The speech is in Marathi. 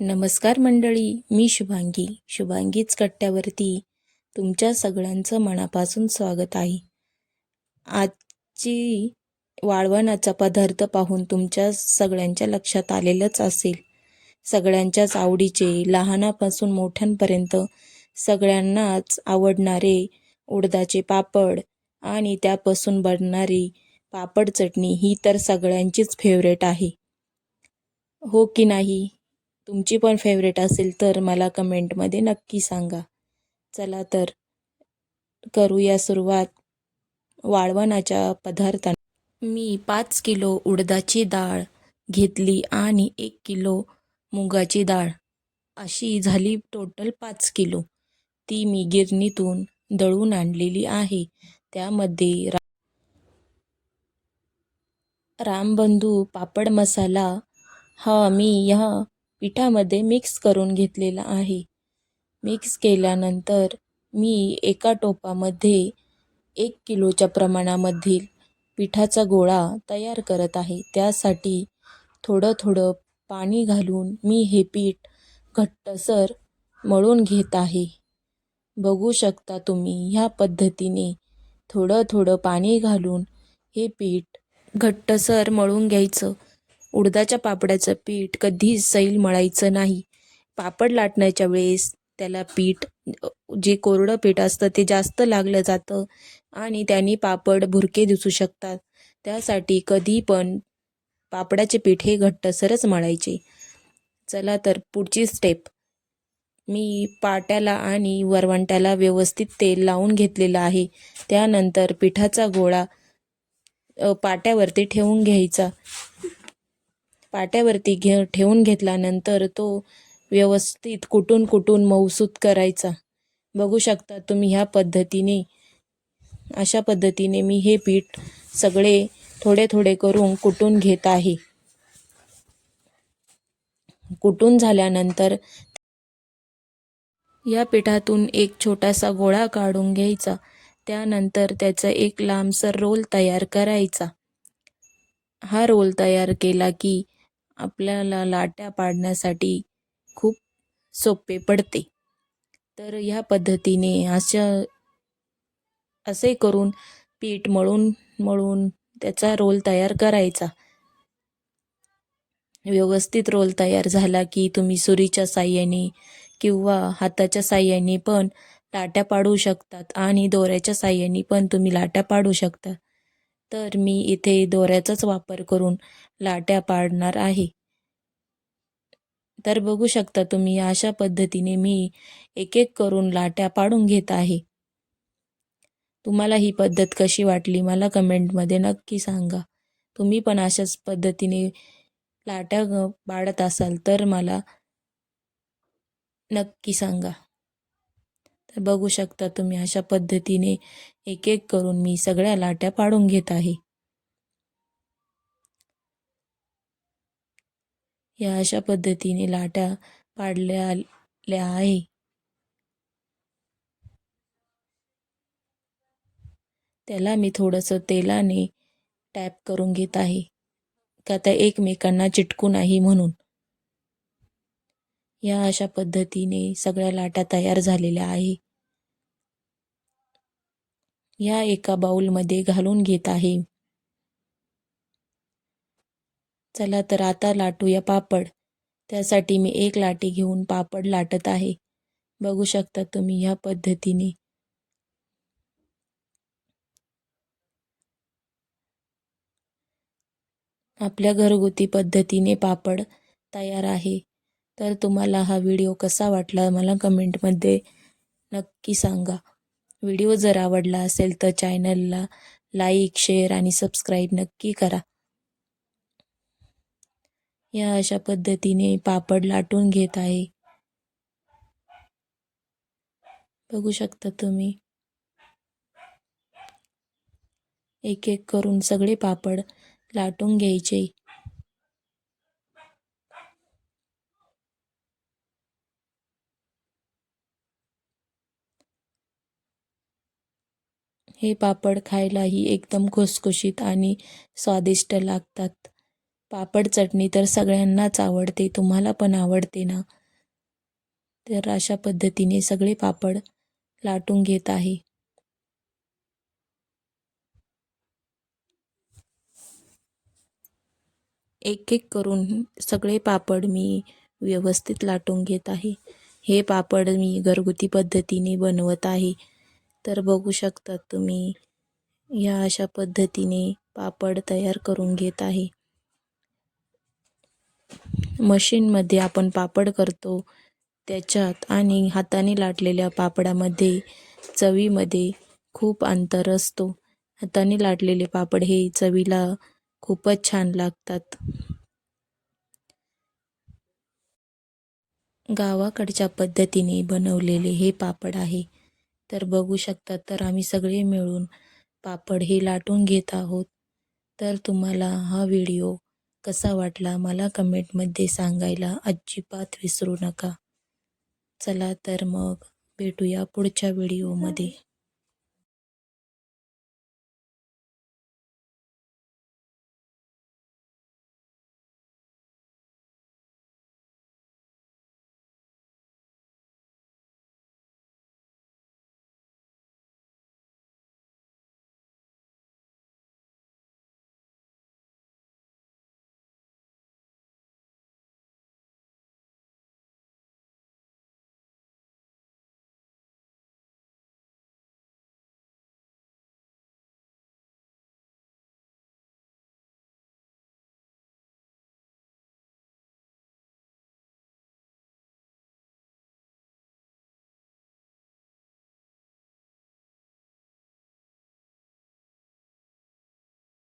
नमस्कार मंडळी मी शुभांगी. शुभांगीच कट्ट्यावरती तुमच्या सगळ्यांचं मनापासून स्वागत आहे. आजची वाळवणाचा पदार्थ पाहून तुमच्या सगळ्यांच्या लक्षात आलेलंच असेल. सगळ्यांच्याच आवडीचे लहानापासून मोठ्यांपर्यंत सगळ्यांनाच आवडणारे उडदाचे पापड आणि त्यापासून बनणारी पापड चटणी ही तर सगळ्यांचीच फेवरेट आहे. हो की नाही? तुमची पण फेवरेट असेल तर मला कमेंटमध्ये नक्की सांगा. चला तर करूया सुरुवात वाळवणाच्या पदार्थांना मी पाच किलो उडदाची डाळ घेतली आणि एक किलो मुगाची डाळ. अशी झाली टोटल पाच किलो. ती मी गिरणीतून दळून आणलेली आहे. त्यामध्ये रा रामबंधू पापड मसाला हा मी ह्या पिठामध्ये मिक्स करून घेतलेला आहे. मिक्स केल्यानंतर मी एका टोपामध्ये एक किलोच्या प्रमाणामधील पिठाचा गोळा तयार करत आहे. त्यासाठी थोडं थोडं पाणी घालून मी हे पीठ घट्टसर मळून घेत आहे. बघू शकता तुम्ही ह्या पद्धतीने थोडं थोडं पाणी घालून हे पीठ घट्टसर मळून घ्यायचं. उडदाच्या पापडाचं पीठ कधीच सैल मळायचं नाही. पापड लाटण्याच्या वेळेस त्याला पीठ जे कोरडं पीठ असतं ते जास्त लागलं जातं आणि त्यांनी पापड भुरके दिसू शकतात. त्यासाठी कधी पण पापडाचे पीठ हे घट्टसरच मळायचे. चला तर पुढची स्टेप मी पाट्याला आणि वरवंट्याला व्यवस्थित तेल लावून घेतलेलं आहे. त्यानंतर पिठाचा गोळा पाट्यावरती ठेवून घ्यायचा. पाट्यावरती घे ठेवून घेतल्यानंतर तो व्यवस्थित कुटून कुटून मऊसूत करायचा. बघू शकता तुम्ही ह्या पद्धतीने अशा पद्धतीने मी हे पीठ सगळे थोडे थोडे करून कुटून घेत आहे. कुटून झाल्यानंतर या पिठातून एक छोटासा गोळा काढून घ्यायचा. त्यानंतर त्याचा एक लांबसर रोल तयार करायचा. हा रोल तयार केला की आपल्याला लाट्या पाडण्यासाठी खूप सोपे पडते. तर ह्या पद्धतीने अशा असे करून पीठ मळून मळून त्याचा रोल तयार करायचा. व्यवस्थित रोल तयार झाला की तुम्ही सुरीच्या साह्याने किंवा हाताच्या साह्याने पण लाट्या पाडू शकतात आणि दोऱ्याच्या साह्याने पण तुम्ही लाट्या पाडू शकता. तर मी इथे दोऱ्याचाच वापर करून लाट्या पाडणार आहे. तर बघू शकता तुम्ही अशा पद्धतीने मी एक एक करून लाट्या पाडून घेत आहे. तुम्हाला ही पद्धत कशी वाटली मला कमेंटमध्ये नक्की सांगा. तुम्ही पण अशाच पद्धतीने लाट्या पाडत असाल तर मला नक्की सांगा. तर बघू शकता तुम्ही अशा पद्धतीने एक एक करून मी सगळ्या लाट्या पाडून घेत आहे. या अशा पद्धतीने लाटा पाडल्या आहे. त्याला मी थोडंसं तेलाने टॅप करून घेत आहे. का त्या एकमेकांना चिटकू नाही म्हणून. या अशा पद्धतीने सगळ्या लाटा तयार झालेल्या आहे. या एका बाऊलमध्ये घालून घेत आहे. चला तर आता लाटूया पापड. त्यासाठी मी एक लाटी घेऊन पापड लाटत आहे. बघू शकता तुम्ही ह्या पद्धतीने. आपल्या घरगुती पद्धतीने पापड तयार आहे. तर तुम्हाला हा व्हिडिओ कसा वाटला मला कमेंटमध्ये नक्की सांगा. व्हिडिओ जर आवडला असेल तर चॅनलला लाईक शेअर आणि सबस्क्राईब नक्की करा. या अशा पद्धतीने पापड लाटून घेत आहे. बघू शकता तुम्ही. एक एक करून सगळे पापड लाटून घ्यायचे. हे पापड खायलाही एकदम खुसखुशीत आणि स्वादिष्ट लागतात. पापड चटणी तर सगळ्यांनाच आवडते तुम्हाला पण आवडते ना? तर अशा पद्धतीने सगळे पापड लाटून घेत आहे. एक एक करून सगळे पापड मी व्यवस्थित लाटून घेत आहे. हे पापड मी घरगुती पद्धतीने बनवत आहे. तर बघू शकतात तुम्ही या अशा पद्धतीने पापड तयार करून घेत आहे. मशीनमध्ये आपण पापड करतो त्याच्यात आणि हाताने लाटलेल्या पापडामध्ये चवीमध्ये खूप अंतर असतो. हाताने लाटलेले पापड हे चवीला खूपच छान लागतात. गावाकडच्या पद्धतीने बनवलेले हे पापड आहे. तर बघू शकतात तर आम्ही सगळे मिळून पापड हे लाटून घेत आहोत. तर तुम्हाला हा व्हिडिओ कसा वाटला मला कमेंटमध्ये सांगायला अजिबात विसरू नका. चला तर मग भेटूया पुढच्या व्हिडिओमध्ये.